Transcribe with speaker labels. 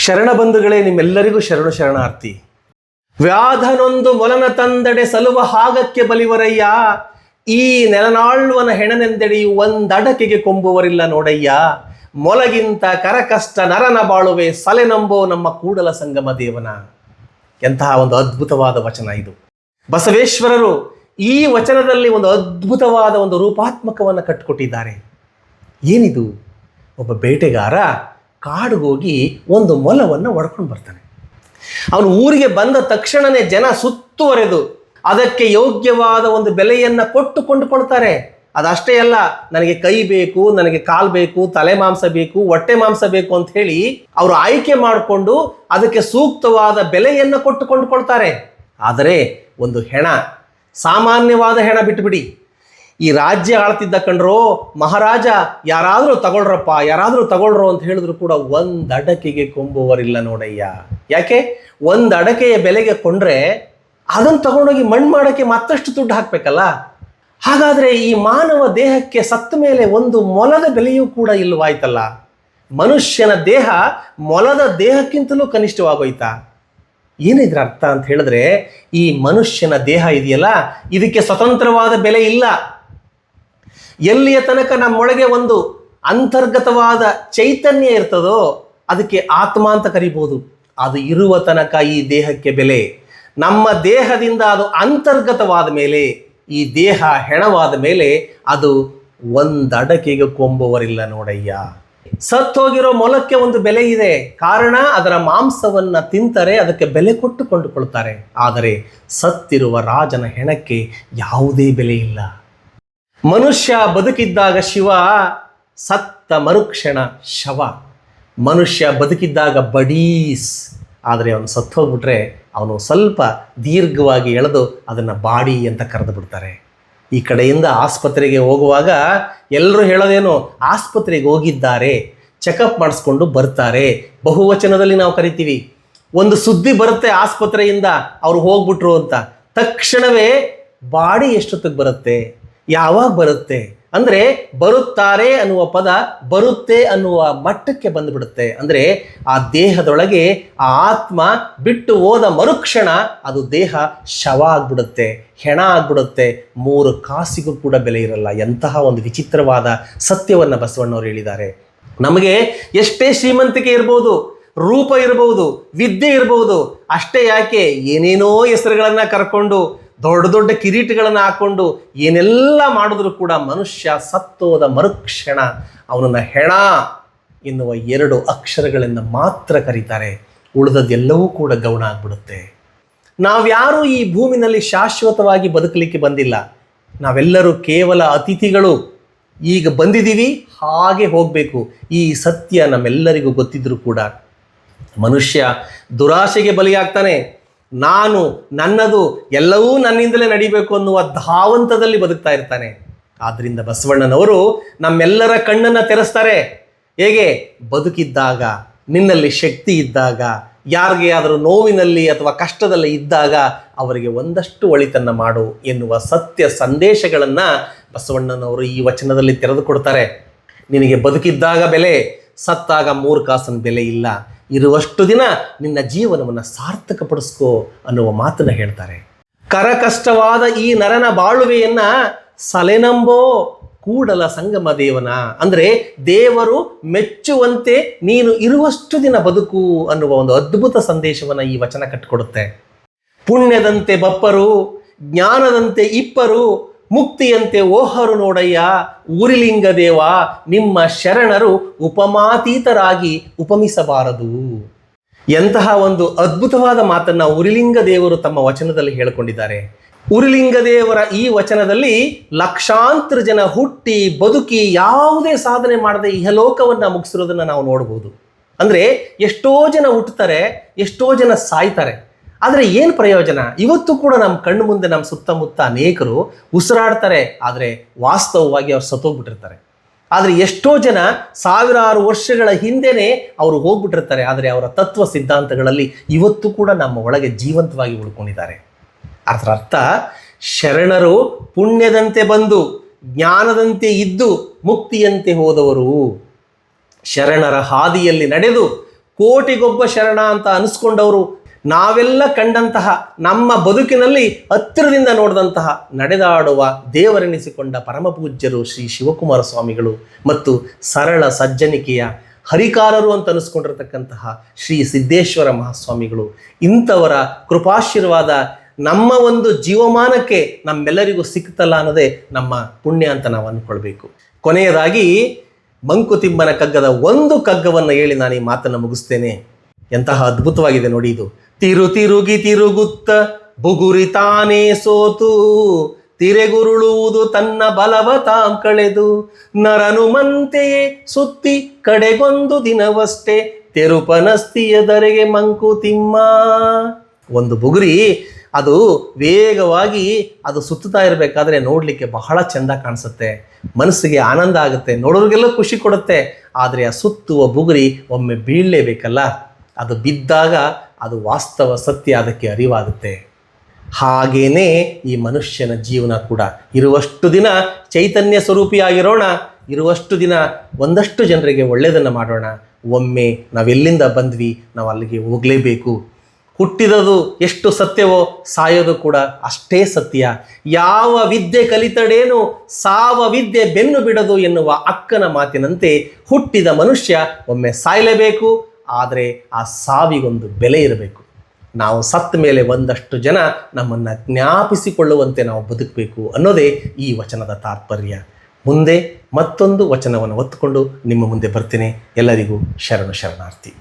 Speaker 1: ಶರಣ ಬಂಧುಗಳೇ, ನಿಮ್ಮೆಲ್ಲರಿಗೂ ಶರಣು ಶರಣಾರ್ಥಿ. ವ್ಯಾಧನೊಂದು ಮೊಲನ ತಂದಡೆ ಸಲುವ ಹಾಗಕ್ಕೆ ಬಲಿವರಯ್ಯ. ಈ ನೆಲನಾಳ್ವನ ಹೆಣನೆಂದೆಡಿ ಒಂದಡಕೆಗೆ ಕೊಂಬುವರಿಲ್ಲ ನೋಡಯ್ಯ. ಮೊಲಗಿಂತ ಕರಕಷ್ಟ ನರನ ಬಾಳುವೆ ಸಲೆ ನಂಬೋ ನಮ್ಮ ಕೂಡಲ ಸಂಗಮ ದೇವನ. ಎಂತಹ ಒಂದು ಅದ್ಭುತವಾದ ವಚನ ಇದು. ಬಸವೇಶ್ವರರು ಈ ವಚನದಲ್ಲಿ ಒಂದು ಅದ್ಭುತವಾದ ಒಂದು ರೂಪಾತ್ಮಕವನ್ನು ಕಟ್ಟಿಕೊಟ್ಟಿದ್ದಾರೆ ಏನಿದು? ಒಬ್ಬ ಬೇಟೆಗಾರ ಕಾಡಿಗೋಗಿ ಒಂದು ಮೊಲವನ್ನು ಒಡ್ಕೊಂಡು ಬರ್ತಾನೆ. ಅವನು ಊರಿಗೆ ಬಂದ ತಕ್ಷಣನೇ ಜನ ಸುತ್ತುವರೆದು ಅದಕ್ಕೆ ಯೋಗ್ಯವಾದ ಒಂದು ಬೆಲೆಯನ್ನು ಕೊಟ್ಟು ಕೊಂಡುಕೊಳ್ತಾರೆ. ಅದಷ್ಟೇ ಅಲ್ಲ, ನನಗೆ ಕೈ ಬೇಕು, ನನಗೆ ಕಾಲು ಬೇಕು, ತಲೆ ಮಾಂಸ ಬೇಕು, ಹೊಟ್ಟೆ ಮಾಂಸ ಬೇಕು ಅಂತ ಹೇಳಿ ಅವರು ಆಯ್ಕೆ ಮಾಡಿಕೊಂಡು ಅದಕ್ಕೆ ಸೂಕ್ತವಾದ ಬೆಲೆಯನ್ನು ಕೊಟ್ಟು ಕೊಂಡುಕೊಳ್ತಾರೆ. ಆದರೆ ಒಂದು ಹೆಣ, ಸಾಮಾನ್ಯವಾದ ಹೆಣ ಬಿಟ್ಟುಬಿಡಿ ಈ ರಾಜ್ಯ ಆಳ್ತಿದ್ದ ಕಂಡ್ರು ಮಹಾರಾಜ ಯಾರಾದರೂ ತಗೊಳ್ರಪ್ಪ, ಯಾರಾದರೂ ತಗೊಳ್ರು ಅಂತ ಹೇಳಿದ್ರು ಕೂಡ ಒಂದು ಅಡಕೆಗೆ ಕೊಂಬುವರಿಲ್ಲ ನೋಡಯ್ಯ. ಯಾಕೆ? ಒಂದು ಅಡಕೆಯ ಬೆಲೆಗೆ ಕೊಂಡ್ರೆ ಅದನ್ನು ತಗೊಂಡೋಗಿ ಮಣ್ಣು ಮಾಡೋಕ್ಕೆ ಮತ್ತಷ್ಟು ದುಡ್ಡು ಹಾಕಬೇಕಲ್ಲ? ಹಾಗಾದರೆ ಈ ಮಾನವ ದೇಹಕ್ಕೆ ಸತ್ತ ಮೇಲೆ ಒಂದು ಮೊಲದ ಬೆಲೆಯೂ ಕೂಡ ಇಲ್ಲವಾಯ್ತಲ್ಲ. ಮನುಷ್ಯನ ದೇಹ ಮೊಲದ ದೇಹಕ್ಕಿಂತಲೂ ಕನಿಷ್ಠವಾಗೋಯ್ತಾ? ಏನಿದ್ರ ಅರ್ಥ ಅಂತ ಹೇಳಿದ್ರೆ ಈ ಮನುಷ್ಯನ ದೇಹ ಇದೆಯಲ್ಲ? ಇದಕ್ಕೆ ಸ್ವತಂತ್ರವಾದ ಬೆಲೆ ಇಲ್ಲ. ಎಲ್ಲಿಯ ತನಕ ನಮ್ಮೊಳಗೆ ಒಂದು ಅಂತರ್ಗತವಾದ ಚೈತನ್ಯ ಇರ್ತದೋ ಅದಕ್ಕೆ ಆತ್ಮ ಅಂತ ಕರಿಬೋದು. ಅದು ಇರುವ ತನಕ ಈ ದೇಹಕ್ಕೆ ಬೆಲೆ. ನಮ್ಮ ದೇಹದಿಂದ ಅದು ಅಂತರ್ಗತವಾದ ಮೇಲೆ, ಈ ದೇಹ ಹೆಣವಾದ ಮೇಲೆ ಅದು ಒಂದಡಕೆಗೆ ಕೊಂಬುವರಿಲ್ಲ ನೋಡಯ್ಯ. ಸತ್ತೋಗಿರೋ ಮೊಲಕ್ಕೆ ಒಂದು ಬೆಲೆ ಇದೆ. ಕಾರಣ ಅದರ ಮಾಂಸವನ್ನ ತಿಂತಾರೆ, ಅದಕ್ಕೆ ಬೆಲೆ ಕೊಟ್ಟು ಕೊಂಡುಕೊಳ್ತಾರೆ ಆದರೆ ಸತ್ತಿರುವ ರಾಜನ ಹೆಣಕ್ಕೆ ಯಾವುದೇ ಬೆಲೆ ಇಲ್ಲ. ಮನುಷ್ಯ ಬದುಕಿದ್ದಾಗ ಶಿವ, ಸತ್ತ ಮರುಕ್ಷಣ ಶವ. ಮನುಷ್ಯ ಬದುಕಿದ್ದಾಗ ಬಡೀಸ್. ಆದರೆ ಅವನು ಸತ್ತು ಹೋಗ್ಬಿಟ್ರೆ ಅವನು ಸ್ವಲ್ಪ ದೀರ್ಘವಾಗಿ ಎಳೆದು ಅದನ್ನು ಬಾಡಿ ಅಂತ ಕರೆದು ಬಿಡ್ತಾರೆ. ಈ ಕಡೆಯಿಂದ ಆಸ್ಪತ್ರೆಗೆ ಹೋಗುವಾಗ ಎಲ್ಲರೂ ಹೇಳೋದೇನು, ಆಸ್ಪತ್ರೆಗೆ ಹೋಗಿದ್ದಾರೆ, ಚೆಕಪ್ ಮಾಡಿಸ್ಕೊಂಡು ಬರ್ತಾರೆ. ಬಹುವಚನದಲ್ಲಿ ನಾವು ಕರಿತೀವಿ, ಒಂದು ಸುದ್ದಿ ಬರುತ್ತೆ ಆಸ್ಪತ್ರೆಯಿಂದ, ಅವ್ರು ಹೋಗ್ಬಿಟ್ರು ಅಂತ. ತಕ್ಷಣವೇ ಬಾಡಿ ಎಷ್ಟೊತ್ತಿಗೆ ಬರುತ್ತೆ? ಯಾವಾಗ ಬರುತ್ತೆ? ಅಂದರೆ ಬರುತ್ತಾರೆ ಅನ್ನುವ ಪದ ಬರುತ್ತೆ ಅನ್ನುವ ಮಟ್ಟಕ್ಕೆ ಬಂದುಬಿಡುತ್ತೆ. ಅಂದರೆ ಆ ದೇಹದೊಳಗೆ ಆ ಆತ್ಮ ಬಿಟ್ಟು ಹೋದ ಮರುಕ್ಷಣ ಅದು ದೇಹ ಶವ ಆಗ್ಬಿಡುತ್ತೆ, ಹೆಣ ಆಗ್ಬಿಡುತ್ತೆ, ಮೂರು ಕಾಸಿಗೂ ಕೂಡ ಬೆಲೆ ಇರಲ್ಲ. ಎಂತಹ ಒಂದು ವಿಚಿತ್ರವಾದ ಸತ್ಯವನ್ನು ಬಸವಣ್ಣವರು ಹೇಳಿದ್ದಾರೆ. ನಮಗೆ ಎಷ್ಟೇ ಶ್ರೀಮಂತಿಕೆ ಇರ್ಬೋದು, ರೂಪ ಇರಬಹುದು ವಿದ್ಯೆ ಇರಬಹುದು ಅಷ್ಟೇ ಯಾಕೆ ಏನೇನೋ ಹೆಸರುಗಳನ್ನು ಕರ್ಕೊಂಡು ದೊಡ್ಡ ದೊಡ್ಡ ಕಿರೀಟಗಳನ್ನು ಹಾಕೊಂಡು ಏನೆಲ್ಲ ಮಾಡಿದ್ರು ಕೂಡ ಮನುಷ್ಯ ಸತ್ತೋದ ಮರುಕ್ಷಣ ಅವನನ್ನು ಹೆಣ ಎನ್ನುವ ಎರಡು ಅಕ್ಷರಗಳಿಂದ ಮಾತ್ರ ಕರೀತಾರೆ. ಉಳಿದದ್ದೆಲ್ಲವೂ ಕೂಡ ಗೌಣ ಆಗ್ಬಿಡುತ್ತೆ. ನಾವ್ಯಾರೂ ಈ ಭೂಮಿನಲ್ಲಿ ಶಾಶ್ವತವಾಗಿ ಬದುಕಲಿಕ್ಕೆ ಬಂದಿಲ್ಲ. ನಾವೆಲ್ಲರೂ ಕೇವಲ ಅತಿಥಿಗಳು. ಈಗ ಬಂದಿದ್ದೀವಿ, ಹಾಗೆ ಹೋಗಬೇಕು. ಈ ಸತ್ಯ ನಮ್ಮೆಲ್ಲರಿಗೂ ಗೊತ್ತಿದ್ರೂ ಕೂಡ ಮನುಷ್ಯ ದುರಾಶೆಗೆ ಬಲಿಯಾಗ್ತಾನೆ. ನಾನು, ನನ್ನದು ಎಲ್ಲವೂ ನನ್ನಿಂದಲೇ ನಡಿಬೇಕು ಅನ್ನುವ ಧಾವಂತದಲ್ಲಿ ಬದುಕ್ತಾ ಇರ್ತಾನೆ. ಆದ್ದರಿಂದ ಬಸವಣ್ಣನವರು ನಮ್ಮೆಲ್ಲರ ಕಣ್ಣನ್ನು ತೆರೆಸ್ತಾರೆ. ಹೇಗೆ? ಬದುಕಿದ್ದಾಗ, ನಿನ್ನಲ್ಲಿ ಶಕ್ತಿ ಇದ್ದಾಗ, ಯಾರಿಗೆ ಆದರೂ ನೋವಿನಲ್ಲಿ ಅಥವಾ ಕಷ್ಟದಲ್ಲಿ ಇದ್ದಾಗ ಅವರಿಗೆ ಒಂದಷ್ಟು ಒಳಿತನ್ನು ಮಾಡು ಎನ್ನುವ ಸತ್ಯ ಸಂದೇಶಗಳನ್ನು ಬಸವಣ್ಣನವರು ಈ ವಚನದಲ್ಲಿ ತೆರೆದುಕೊಡ್ತಾರೆ. ನಿನಗೆ ಬದುಕಿದ್ದಾಗ ಬೆಲೆ, ಸತ್ತಾಗ ಮೂರು ಕಾಸನ ಬೆಲೆ ಇಲ್ಲ. ಇರುವಷ್ಟು ದಿನ ನಿನ್ನ ಜೀವನವನ್ನು ಸಾರ್ಥಕಪಡಿಸ್ಕೋ ಅನ್ನುವ ಮಾತನ್ನು ಹೇಳ್ತಾರೆ. ಕರಕಷ್ಟವಾದ ಈ ನರನ ಬಾಳುವೆಯನ್ನ ಸಲೆನಂಬೋ ಕೂಡಲ ಸಂಗಮ ದೇವನ. ಅಂದರೆ ದೇವರು ಮೆಚ್ಚುವಂತೆ ನೀನು ಇರುವಷ್ಟು ದಿನ ಬದುಕು ಅನ್ನುವ ಒಂದು ಅದ್ಭುತ ಸಂದೇಶವನ್ನು ಈ ವಚನ ಕಟ್ಟಿಕೊಡುತ್ತೆ ಪುಣ್ಯದಂತೆ ಬಪ್ಪರು, ಜ್ಞಾನದಂತೆ ಇಪ್ಪರು ಮುಕ್ತಿಯಂತೆ ಓಹರು ನೋಡಯ್ಯ ಊರಿಲಿಂಗ ದೇವ ನಿಮ್ಮ ಶರಣರು ಉಪಮಾತೀತರಾಗಿ ಉಪಮಿಸಬಾರದು. ಎಂತಹ ಒಂದು ಅದ್ಭುತವಾದ ಮಾತನ್ನ ಉರಿಲಿಂಗ ದೇವರು ತಮ್ಮ ವಚನದಲ್ಲಿ ಹೇಳಿಕೊಂಡಿದ್ದಾರೆ. ಉರಿಲಿಂಗ ದೇವರ ಈ ವಚನದಲ್ಲಿ ಲಕ್ಷಾಂತರ ಜನ ಹುಟ್ಟಿ, ಬದುಕಿ, ಯಾವುದೇ ಸಾಧನೆ ಮಾಡದೆ ಇಹಲೋಕವನ್ನ ಮುಗಿಸಿರೋದನ್ನ ನಾವು ನೋಡಬಹುದು ಅಂದ್ರೆ ಎಷ್ಟೋ ಜನ ಹುಟ್ಟುತ್ತಾರೆ ಎಷ್ಟೋ ಜನ ಸಾಯ್ತಾರೆ. ಆದರೆ ಏನು ಪ್ರಯೋಜನ? ಇವತ್ತು ಕೂಡ ನಮ್ಮ ಕಣ್ಣು ಮುಂದೆ ನಮ್ಮ ಸುತ್ತಮುತ್ತ ಅನೇಕರು ಉಸಿರಾಡ್ತಾರೆ, ಆದರೆ ವಾಸ್ತವವಾಗಿ ಅವ್ರು ಸತ್ತೋಗ್ಬಿಟ್ಟಿರ್ತಾರೆ. ಆದರೆ ಎಷ್ಟೋ ಜನ ಸಾವಿರಾರು ವರ್ಷಗಳ ಹಿಂದೆನೇ ಅವರು ಹೋಗ್ಬಿಟ್ಟಿರ್ತಾರೆ, ಆದರೆ ಅವರ ತತ್ವ ಸಿದ್ಧಾಂತಗಳಲ್ಲಿ ಇವತ್ತು ಕೂಡ ನಮ್ಮ ಒಳಗೆ ಜೀವಂತವಾಗಿ ಉಳ್ಕೊಂಡಿದ್ದಾರೆ. ಅದರ ಅರ್ಥ? ಶರಣರು ಪುಣ್ಯದಂತೆ ಬಂದು, ಜ್ಞಾನದಂತೆ ಇದ್ದು, ಮುಕ್ತಿಯಂತೆ ಹೋದವರು. ಶರಣರ ಹಾದಿಯಲ್ಲಿ ನಡೆದು, ಕೋಟಿಗೊಬ್ಬ ಶರಣ ಅಂತ ಅನಿಸ್ಕೊಂಡವರು ನಾವೆಲ್ಲ ಕಂಡಂತಹ ನಮ್ಮ ಬದುಕಿನಲ್ಲಿ ಹತ್ತಿರದಿಂದ ನೋಡಿದಂತಹ ನಡೆದಾಡುವ ದೇವರೆನಿಸಿಕೊಂಡ ಪರಮಪೂಜ್ಯರು ಶ್ರೀ ಶಿವಕುಮಾರ ಸ್ವಾಮಿಗಳು ಮತ್ತು ಸರಳ ಸಜ್ಜನಿಕೆಯ ಹರಿಕಾರರು ಅಂತ ಅನಿಸ್ಕೊಂಡಿರ್ತಕ್ಕಂತಹ ಶ್ರೀ ಸಿದ್ದೇಶ್ವರ ಮಹಾಸ್ವಾಮಿಗಳು. ಇಂಥವರ ಕೃಪಾಶೀರ್ವಾದ ನಮ್ಮ ಒಂದು ಜೀವಮಾನಕ್ಕೆ ನಮ್ಮೆಲ್ಲರಿಗೂ ಸಿಕ್ತಲ್ಲ ಅನ್ನೋದೇ ನಮ್ಮ ಪುಣ್ಯ ಅಂತ ನಾವು ಅಂದ್ಕೊಳ್ಬೇಕು. ಕೊನೆಯದಾಗಿ ಮಂಕುತಿಮ್ಮನ ಕಗ್ಗದ ಒಂದು ಕಗ್ಗವನ್ನು ಹೇಳಿ ನಾನು ಈ ಮಾತನ್ನು ಮುಗಿಸ್ತೇನೆ. ಎಂತಹ ಅದ್ಭುತವಾಗಿದೆ ನೋಡಿ ಇದು. ತಿರು ತಿರುಗಿ ತಿರುಗುತ್ತ ಬುಗುರಿ ತಾನೇ ಸೋತು. ತಿರೆಗುರುಳುವುದು ತನ್ನ ಬಲವ ತಾಂ ಕಳೆದು. ನರನು ಮಂತೆಯೇ ಸುತ್ತಿ ಕಡೆಗೊಂದು ದಿನವಷ್ಟೇ ತೆರುಪನಸ್ತಿಯದರೆಗೆ ಮಂಕುತಿಮ್ಮ ಒಂದು ಬುಗುರಿ, ಅದು ವೇಗವಾಗಿ ಅದು ಸುತ್ತುತ್ತಾ ಇರಬೇಕಾದ್ರೆ ನೋಡಲಿಕ್ಕೆ ಬಹಳ ಚೆಂದ ಕಾಣಿಸುತ್ತೆ. ಮನಸ್ಸಿಗೆ ಆನಂದ ಆಗುತ್ತೆ, ನೋಡೋರಿಗೆಲ್ಲ ಖುಷಿ ಕೊಡುತ್ತೆ. ಆದರೆ ಆ ಸುತ್ತುವ ಬುಗುರಿ ಒಮ್ಮೆ ಬೀಳಲೇಬೇಕಲ್ಲ? ಅದು ಬಿದ್ದಾಗ ಅದು ವಾಸ್ತವ ಸತ್ಯ ಅದಕ್ಕೆ ಅರಿವಾಗುತ್ತೆ. ಹಾಗೇನೇ ಈ ಮನುಷ್ಯನ ಜೀವನ ಕೂಡ. ಇರುವಷ್ಟು ದಿನ ಚೈತನ್ಯ ಸ್ವರೂಪಿಯಾಗಿರೋಣ, ಇರುವಷ್ಟು ದಿನ ಒಂದಷ್ಟು ಜನರಿಗೆ ಒಳ್ಳೆಯದನ್ನು ಮಾಡೋಣ. ಒಮ್ಮೆ ನಾವೆಲ್ಲಿಂದ ಬಂದ್ವಿ, ನಾವು ಅಲ್ಲಿಗೆ ಹೋಗಲೇಬೇಕು. ಹುಟ್ಟಿದದು ಎಷ್ಟು ಸತ್ಯವೋ ಸಾಯೋದು ಕೂಡ ಅಷ್ಟೇ ಸತ್ಯ. ಯಾವ ವಿದ್ಯೆ ಕಲಿತಡೇನು ಸಾವ ವಿದ್ಯೆ ಬೆನ್ನು ಬಿಡದು ಎನ್ನುವ ಅಕ್ಕನ ಮಾತಿನಂತೆ ಹುಟ್ಟಿದ ಮನುಷ್ಯ ಒಮ್ಮೆ ಸಾಯಲೇಬೇಕು ಆದರೆ ಆ ಸಾವಿಗೊಂದು ಬೆಲೆ ಇರಬೇಕು. ನಾವು ಸತ್ತ ಮೇಲೆ ಒಂದಷ್ಟು ಜನ ನಮ್ಮನ್ನು ಜ್ಞಾಪಿಸಿಕೊಳ್ಳುವಂತೆ ನಾವು ಬದುಕಬೇಕು ಅನ್ನೋದೇ ಈ ವಚನದ ತಾತ್ಪರ್ಯ. ಮುಂದೆ ಮತ್ತೊಂದು ವಚನವನ್ನು ಒತ್ತುಕೊಂಡು ನಿಮ್ಮ ಮುಂದೆ ಬರ್ತೀನಿ. ಎಲ್ಲರಿಗೂ ಶರಣ ಶರಣಾರ್ಥಿ.